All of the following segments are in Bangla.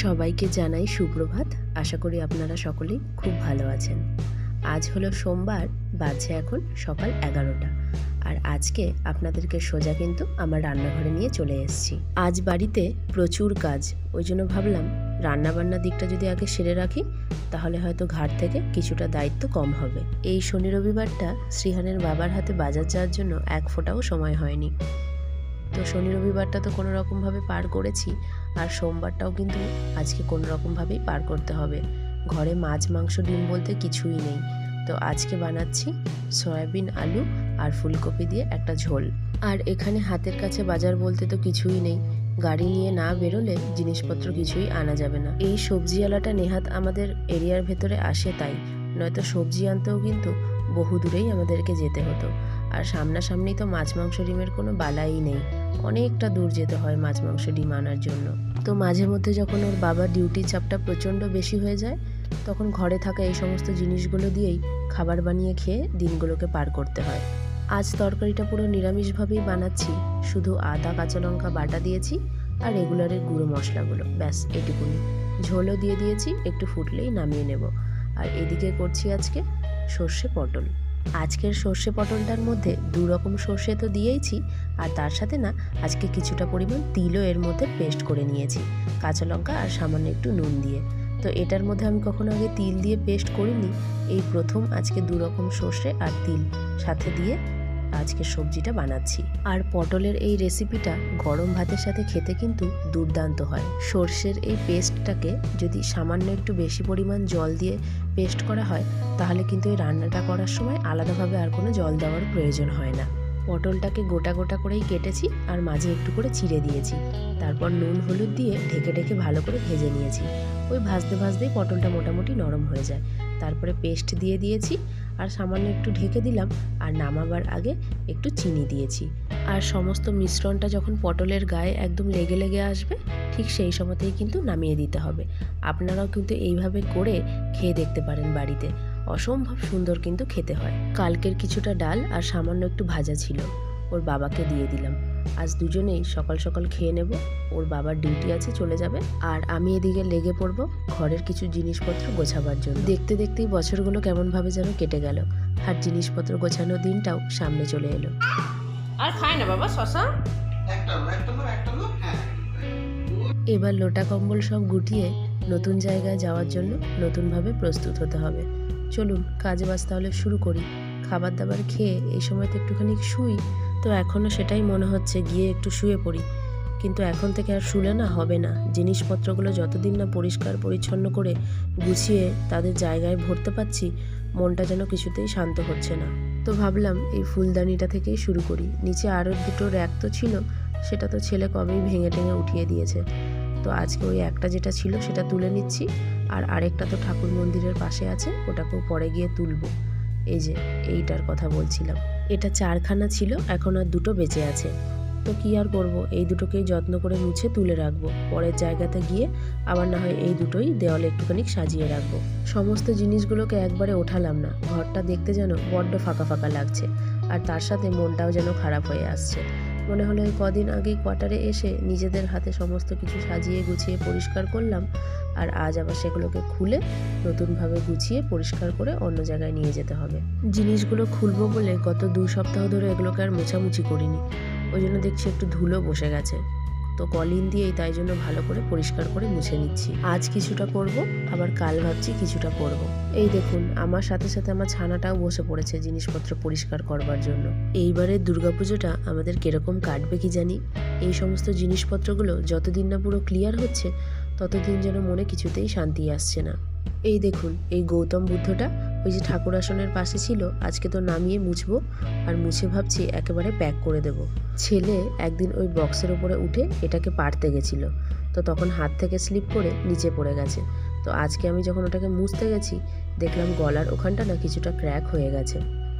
সবাইকে জানাই সুপ্রভাত। আশা করি আপনারা সকলেই খুব ভালো আছেন। আজ হলো সোমবার, বাজছে এখন সকাল এগারোটা। আর আজকে আপনাদেরকে সোজা কিন্তু আমার রান্নাঘরে নিয়ে চলে এসেছি। আজ বাড়িতে প্রচুর কাজ, ওই জন্য ভাবলাম রান্নাবান্নার দিকটা যদি আগে সেরে রাখি, তাহলে হয়তো ঘাট থেকে কিছুটা দায়িত্ব কম হবে। এই শনি রবিবারটা শ্রীহানের বাবার হাতে বাজার যাওয়ার জন্য এক ফোঁটাও সময় হয়নি। তো শনি রবিবারটা তো কোনো রকমভাবে পার করেছি আর সোমবারটাও কিন্তু আজকে কোনো রকমভাবেই পার করতে হবে। ঘরে মাছ, মাংস, ডিম বলতে কিছুই নেই। তো আজকে বানাচ্ছি সয়াবিন, আলু আর ফুলকপি দিয়ে একটা ঝোল। আর এখানে হাতের কাছে বাজার বলতে তো কিছুই নেই। গাড়ি নিয়ে না বেরোলে জিনিসপত্র কিছুই আনা যাবে না। এই সবজিওয়ালাটা নেহাত আমাদের এরিয়ার ভেতরে আসে তাই। নয়তো সবজি আনতেও কিন্তু বহু দূরেই আমাদেরকে যেতে হতো। আর সামনাসামনি তো মাছ, মাংস, ডিমের কোনো বালাই নেই। অনেকটা দূর যেতে হয় মাছ মাংস ডিম আনার জন্য। তো মাঝে মধ্যে যখন ওর বাবার ডিউটির চাপটা প্রচণ্ড বেশি হয়ে যায়, তখন ঘরে থাকা এই সমস্ত জিনিসগুলো দিয়েই খাবার বানিয়ে খেয়ে দিনগুলোকে পার করতে হয়। আজ তরকারিটা পুরো নিরামিষভাবেই বানাচ্ছি, শুধু আদা, কাঁচা লঙ্কা বাটা দিয়েছি আর রেগুলারের গুঁড়ো মশলাগুলো, ব্যাস এটুকুনি। ঝোলও দিয়ে দিয়েছি, একটু ফুটলেই নামিয়ে নেব। আর এদিকে করছি আজকে সর্ষে পটল। আজকের সর্ষে পটলটার মধ্যে দু রকম সর্ষে তো দিয়েইছি, আর তার সাথে না আজকে কিছুটা পরিমাণ তিলও এর মধ্যে পেস্ট করে নিয়েছি, কাঁচা লঙ্কা আর সামান্য একটু নুন দিয়ে। তো এটার মধ্যে আমি কখনো আগে তিল দিয়ে পেস্ট করিনি, এই প্রথম আজকে দু রকম সর্ষে আর তিল সাথে দিয়ে আজকে সবজিটা বানাচ্ছি। আর পটলের এই রেসিপিটা গরম ভাতের সাথে খেতে কিন্তু দুর্দান্ত হয়। সর্ষের এই পেস্টটাকে যদি সামান্য একটু বেশি পরিমাণ জল দিয়ে পেস্ট করা হয়, তাহলে কিন্তু এই রান্নাটা করার সময় আলাদাভাবে আর কোনো জল দেওয়ার প্রয়োজন হয় না। পটলটাকে গোটা গোটা করেই কেটেছি আর মাঝে একটু করে চিড়ে দিয়েছি। তারপর নুন, হলুদ দিয়ে ঢেকে ঢেকে ভালো করে ভেজে নিয়েছি। ওই ভাজতে ভাজতেই পটলটা মোটামুটি নরম হয়ে যায়। তারপরে পেস্ট দিয়ে দিয়েছি। আর সামান্য একটু ঢেকে দিলাম আর নামাবার আগে একটু চিনি দিয়েছি। আর সমস্ত মিশ্রণটা যখন পটলের গায়ে একদম লেগে লেগে আসবে, ঠিক সেই সময়তেই কিন্তু নামিয়ে দিতে হবে। আপনারাও কিন্তু এইভাবে করে খেয়ে দেখতে পারেন বাড়িতে। অসম্ভব সুন্দর কিন্তু খেতে হয়। কালকের কিছুটা ডাল আর সামান্য একটু ভাজা ছিল। ওর বাবাকে দিয়ে দিলাম। আজ দুজনেই সকাল সকাল খেয়ে নেব। ওর বাবার ডিউটি আছে চলে যাবে। আর আমি এদিকে লেগে পড়ব ঘরের কিছু জিনিসপত্র গোছাবার জন্য। দেখতে দেখতেই বছরগুলো কেমনভাবে যেন কেটে গেল। আর জিনিসপত্র গোছানোর দিনটাও সামনে চলে এলো। আর খায় না বাবা শশা? হ্যাঁ। এবার লোটা কম্বল সব গুটিয়ে নতুন জায়গায় যাওয়ার জন্য নতুনভাবে প্রস্তুত হতে হবে। চলুন কাজ বাজ তাহলে শুরু করি। খাবার দাবার খেয়ে এই সময় তো একটুখানি শুই। তো এখনও সেটাই মনে হচ্ছে, গিয়ে একটু শুয়ে পড়ি। কিন্তু এখন থেকে আর শুলে না, হবে না। জিনিসপত্রগুলো যতদিন না পরিষ্কার পরিচ্ছন্ন করে গুছিয়ে তাদের জায়গায় ভরতে পারছি, মনটা যেন কিছুতেই শান্ত হচ্ছে না। তো ভাবলাম এই ফুলদানিটা থেকেই শুরু করি। নিচে আরও দুটো র্যাক তো ছিল, সেটা তো ছেলে কবেই ভেঙে টেঙে উঠিয়ে দিয়েছে। তো আজকে ওই একটা যেটা ছিল সেটা তুলে নিচ্ছি, আর আরেকটা তো ঠাকুর মন্দিরের পাশে আছে, ওটাকেও পরে গিয়ে তুলবো। এই যে, এইটার কথা বলছিলাম। এটা চারখানা ছিল, এখন আর দুটো বেঁচে আছে। তো কি আর করব? এই দুটোকেই যত্ন করে মুছে তুলে রাখব। পরের জায়গাতে গিয়ে আবার না হয় এই দুটোই দেওয়ালে একটুখানি সাজিয়ে রাখব। সমস্ত জিনিসগুলোকে একবারে ওঠালাম না। ঘরটা দেখতে যেন বড্ড ফাঁকা ফাঁকা লাগছে। আর তার সাথে মনটাও যেন খারাপ হয়ে আসছে। মনে হলো কদিন আগেই কোয়ার্টারে এসে নিজেদের হাতে সমস্ত কিছু সাজিয়ে গুছিয়ে পরিষ্কার করলাম, আর আজ আবার সেগুলোকে খুলে নতুনভাবে গুছিয়ে পরিষ্কার করে অন্য জায়গায় নিয়ে যেতে হবে। জিনিসগুলো খুলবো বলে গত দু সপ্তাহ ধরে এগুলোকে আর মোছামুছি করিনি। ওই জন্য দেখছি একটু ধুলো বসে গেছে। তো কলিন দিয়েই তাই জন্য ভালো করে পরিষ্কার করে মুছে নিচ্ছি। আজ কিছুটা করব, আবার কাল ভাবছি কিছুটা করব। এই দেখুন, আমার সাথে সাথে আমার ছানাটাও বসে পড়েছে জিনিসপত্র পরিষ্কার করবার জন্য। এইবারের দুর্গাপুজোটা আমাদের কীরকম কাটবে কি জানি? এই সমস্ত জিনিসপত্রগুলো যতদিন না পুরো ক্লিয়ার হচ্ছে, ততদিন যেন মনে কিছুতেই শান্তি আসছে না। এই দেখুন, এই গৌতম বুদ্ধটা ওই যে ঠাকুর আসনের পাশে ছিল, আজকে তো নামিয়ে মুছবো। আর মুছে ভাবছি একেবারে প্যাক করে দেব। ছেলে একদিন ওই বক্সের ওপরে উঠে এটাকে পারতে গেছিল। তো তখন হাত থেকে স্লিপ করে নিচে পড়ে গেছে। তো আজকে আমি যখন ওটাকে মুছতে গেছি, দেখলাম গলার ওখানটা না কিছুটা ক্র্যাক হয়ে গেছে।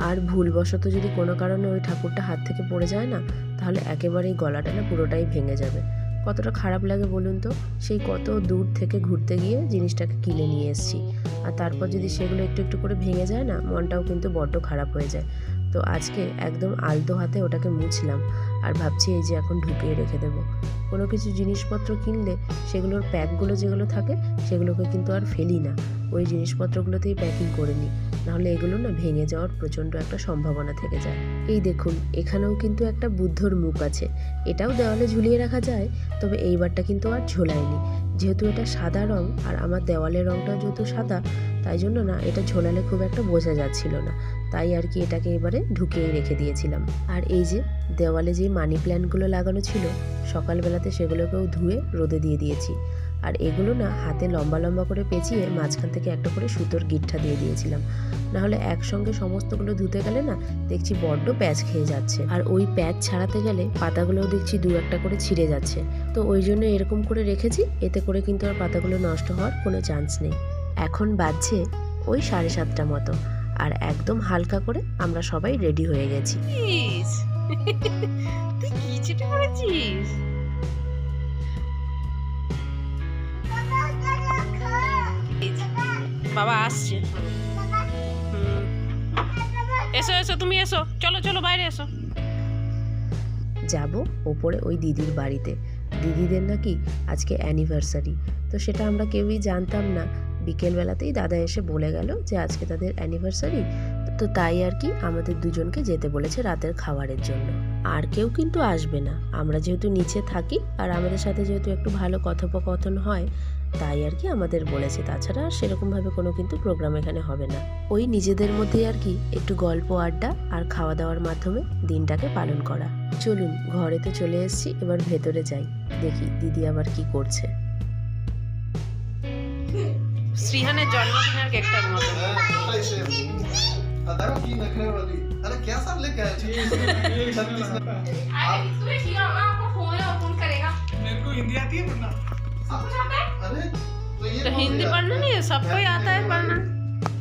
আর ভুলবশত যদি কোনো কারণে ওই ঠাকুরটা হাত থেকে পড়ে যায় না, তাহলে একেবারেই গলাটা না পুরোটাই ভেঙে যাবে। কতটা খারাপ লাগে বলুন তো? সেই কত দূর থেকে ঘুরতে গিয়ে জিনিসটাকে কিনে নিয়ে এসেছি। আর তারপর যদি সেগুলো একটু একটু করে ভেঙে যায় না, মনটাও কিন্তু বড্ড খারাপ হয়ে যায়। তো আজকে একদম আলতো হাতে ওটাকে মুছলাম আর ভাবছি এই যে এখন ঢুকিয়ে রেখে দেবো। কোনো কিছু জিনিসপত্র কিনলে সেগুলোর প্যাকগুলো যেগুলো থাকে, সেগুলোকে কিন্তু আর ফেলি না। ওই জিনিসপত্রগুলোতেই প্যাকিং করে নিই। নাহলে এগুলো না ভেঙে যাওয়ার প্রচণ্ড একটা সম্ভাবনা থেকে যায়। এই দেখুন, এখানেও কিন্তু একটা বুদ্ধর মুখ আছে। এটাও দেওয়ালে ঝুলিয়ে রাখা যায়, তবে এইবারটা কিন্তু আর ঝোলায়নি। যেহেতু এটা সাদা রং, আর আমার দেওয়ালের রংটা যেহেতু সাদা, তাই জন্য না এটা ঝোলালে খুব একটা বোঝা যাচ্ছিল না। তাই আর কি এটাকে এবারে ঢুকিয়ে রেখে দিয়েছিলাম। আর এই যে, দেওয়ালে যে মানি প্ল্যান্টগুলো লাগানো ছিল, সকালবেলাতে সেগুলোকেও ধুয়ে রোদে দিয়ে দিয়েছি। আর এগুলো না হাতে লম্বা লম্বা করে পেঁচিয়ে মাঝখান থেকে একটা করে সুতোর গিট্টা দিয়ে দিয়েছিলাম। নাহলে একসঙ্গে সমস্তগুলো ধুতে গেলে না দেখছি বড্ড প্যাচ খেয়ে যাচ্ছে। আর ওই প্যাচ ছাড়াতে গেলে পাতাগুলোও দেখছি দু একটা করে ছিঁড়ে যাচ্ছে। তো ওই জন্য এরকম করে রেখেছি, এতে করে কিন্তু আর পাতাগুলো নষ্ট হওয়ার কোনো চান্স নেই। এখন বাজছে ওই সাড়ে সাতটা মতো। আর একদম হালকা করে আমরা সবাই রেডি হয়ে গেছি। তুই কি চেটে বাবা আসছে। এসো এসো, তুমি এসো। চলো চলো, বাইরে এসো। যাব ওপরে ওই দিদির বাড়িতে। দিদিদের নাকি আজকে অ্যানিভার্সারি তো সেটা আমরা কেউই জানতাম না। বিকেলবেলাতেই দাদা এসে বলে গেল যে আজকে তাদের অ্যানিভার্সারি তো তাই আর কি আমাদের দুজনকে যেতে বলেছে রাতের খাবারের জন্য। আর কেউ কিন্তু আসবে না। আমরা যেহেতু নিচে থাকি আর আমাদের সাথে যেহেতু একটু ভালো কথোপকথন হয় তাই আর কি আমাদের বলেছে তাছাড়া আর সেরকমভাবে কোনো কিন্তু প্রোগ্রাম এখানে হবে না ওই নিজেদের মধ্যেই আর কি একটু গল্প আড্ডা আর খাওয়া দাওয়ার মাধ্যমে দিনটাকে পালন করা চলুন ঘরে তো চলে এসেছি এবার ভেতরে যাই দেখি দিদি আবার কি করছে শ্রীহানের জন্মদিনের কেকটার মতো हाँ, ऐसे अब देखो की नखरे वाली अरे क्या सब लेके आए छत्तीस अरे तुम्हें किया ना आपको फोन है और फोन करेगा मेरे को हिंदी आती है पढ़ना सब कुछ आता है अरे तो ये तो कौन हिंदी है? पढ़ना नहीं है सबको ही आता है पढ़ना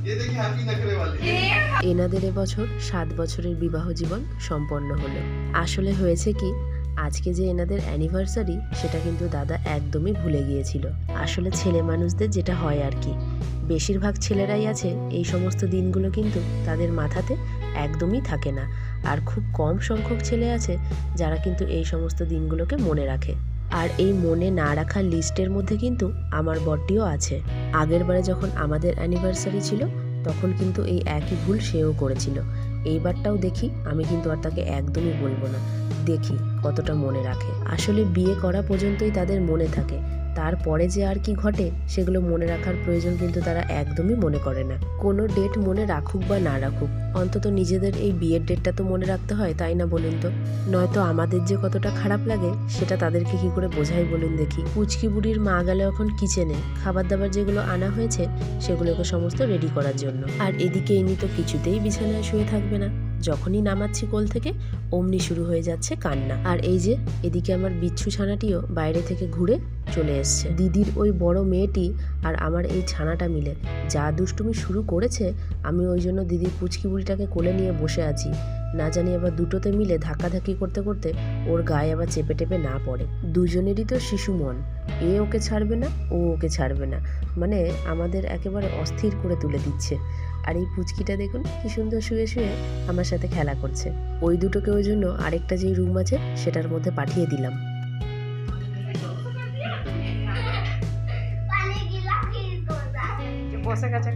ये देखिए हैप्पी नखरे वाली ये এনাদের এবছর সাত বছরের বিবাহ জীবন সম্পন্ন হলো আসলে হয়েছে কি আজকে যে এনাদের অ্যানিভার্সারি সেটা কিন্তু দাদা একদমই ভুলে গিয়েছিল আসলে ছেলে মানুষদের যেটা হয় আর কি বেশিরভাগ ছেলেরাই আছে এই সমস্ত দিনগুলো কিন্তু তাদের মাথাতে একদমই থাকে না আর খুব কম সংখ্যক ছেলে আছে যারা কিন্তু এই সমস্ত দিনগুলোকে মনে রাখে আর এই মনে না রাখা লিস্টের মধ্যে কিন্তু আমার বরটিও আছে। আগের বারে যখন আমাদের অ্যানিভার্সারি ছিল, তখন কিন্তু এই একই ভুল সেও করেছিল। এইবারটাও দেখি, আমি কিন্তু আর তাকে একদমই বলব না। দেখি কতটা মনে রাখে। আসলে বিয়ে করা পর্যন্তই তাদের মনে থাকে। তারপরে যে আর কি ঘটে, সেগুলো মনে রাখার প্রয়োজন কিন্তু তারা একদমই মনে করে না। কোনো ডেট মনে রাখুক বা না রাখুক, অন্তত নিজেদের এই বিয়ের ডেটটা তো মনে রাখতে হয়, তাই না বলুন তো? নয়তো আমাদের যে কতটা খারাপ লাগে, সেটা তাদেরকে কি করে বোঝাই বলুন দেখি। পুচকি বুড়ির মা গেল এখন কিচেনে খাবার দাবার যেগুলো আনা হয়েছে, সেগুলোকে সমস্ত রেডি করার জন্য। আর এদিকে ইনি তো কিছুতেই বিছানায় শুয়ে থাকবে না। যখনই নামাচ্ছি কোল থেকে, অমনি শুরু হয়ে যাচ্ছে কান্না। আর এই যে, এদিকে আমার বিচ্ছু ছানাটিও বাইরে থেকে ঘুরে চলে এসছে। দিদির ওই বড় মেয়েটি আর আমার এই ছানাটা মিলে। যা দুষ্টুমি শুরু করেছে, আমি ওই জন্য দিদির পুচকি বুড়িটাকে কোলে নিয়ে বসে আছি। না জানি আবার দুটোতে মিলে ধাক্কাধাক্কি করতে করতে ওর গায়ে আবার চেপে টেপে না পড়ে। দুজনেরই তো শিশু মন। এ ওকে ছাড়বে না, ও ওকে ছাড়বে না। মানে আমাদের একেবারে অস্থির করে তুলে দিচ্ছে। আর এই পুচকিটা দেখুন কি সুন্দর শুয়ে শুয়ে আমার সাথে খেলা করছে। ওই দুটোকে ওই জন্য আরেকটা যে রুম আছে সেটার মধ্যে পাঠিয়ে দিলাম।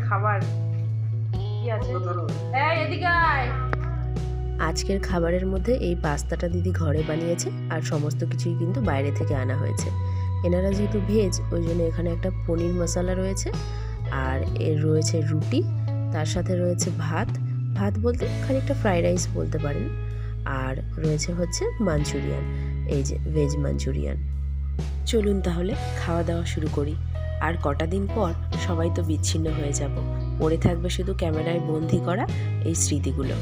খাবার। আজকের খাবারের মধ্যে এই পাস্তাটা দিদি ঘরে বানিয়েছে আর সমস্ত কিছুই কিন্তু বাইরে থেকে আনা হয়েছে। এনারা যেহেতু ভেজ ওই জন্য এখানে একটা পনির মশলা রয়েছে আর এর রয়েছে রুটি তার সাথে রয়েছে ভাত ভাত বলতে খানিকটা ফ্রাইড রাইস বলতে পারেন আর রয়েছে হচ্ছে মাঞ্চুরিয়ান এই যে ভেজ মাঞ্চুরিয়ান চলুন তাহলে খাওয়া দাওয়া শুরু করি আর কটা দিন পর সবাই তো বিচ্ছিন্ন হয়ে যাব পড়ে থাকবে শুধু ক্যামেরায় বন্দি করা এই স্মৃতিগুলো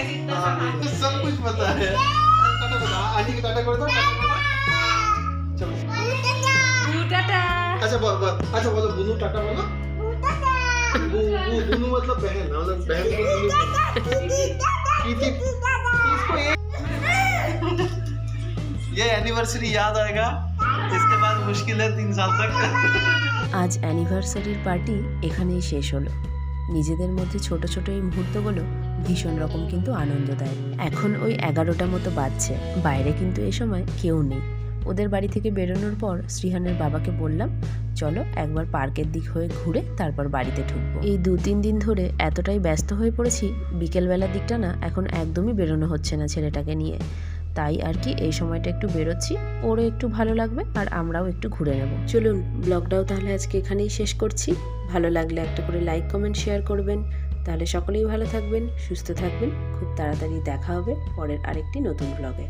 सब कुछ पता है टाटा बोलो आंटी की टाटा कर दो टाटा बोलो चलो টাটা अच्छा बोल बोल अच्छा बोलो बुनू टाटा बोलो बू बू बुनू मतलब बहन मतलब बहन को बुनू प्रीति इसको एक ये एनिवर्सरी याद आएगा इसके बाद मुश्किल है तीन साल तक আজ অ্যানিভার্সারির পার্টি এখানেই শেষ হলো নিজেদের মধ্যে ছোট ছোট এই মুহূর্তগুলো ভীষণ রকম কিন্তু আনন্দ দেয়। এখন ওই এগারোটা মতো বাজছে। বাইরে কিন্তু এ সময় কেউ নেই। ওদের বাড়ি থেকে বেরোনোর পর শ্রীহানের বাবাকে বললাম, চলো একবার পার্কের দিক হয়ে ঘুরে তারপর বাড়িতে ঢুকবো। এই দু তিন দিন ধরে এতটাই ব্যস্ত হয়ে পড়েছি বিকেলবেলার দিকটা না এখন একদমই বেরোনো হচ্ছে না ছেলেটাকে নিয়ে। তাই আর কি এই সময়টা একটু বেরোচ্ছি, ওরও একটু ভালো লাগবে আর আমরাও একটু ঘুরে নেব। চলুন, ব্লগটাও তাহলে আজকে এখানেই শেষ করছি। ভালো লাগলে একটা করে লাইক, কমেন্ট, শেয়ার করবেন। তাহলে সকলেই ভালো থাকবেন সুস্থ থাকবেন। খুব তাড়াতাড়ি দেখা হবে পরের আরেকটি নতুন ব্লগে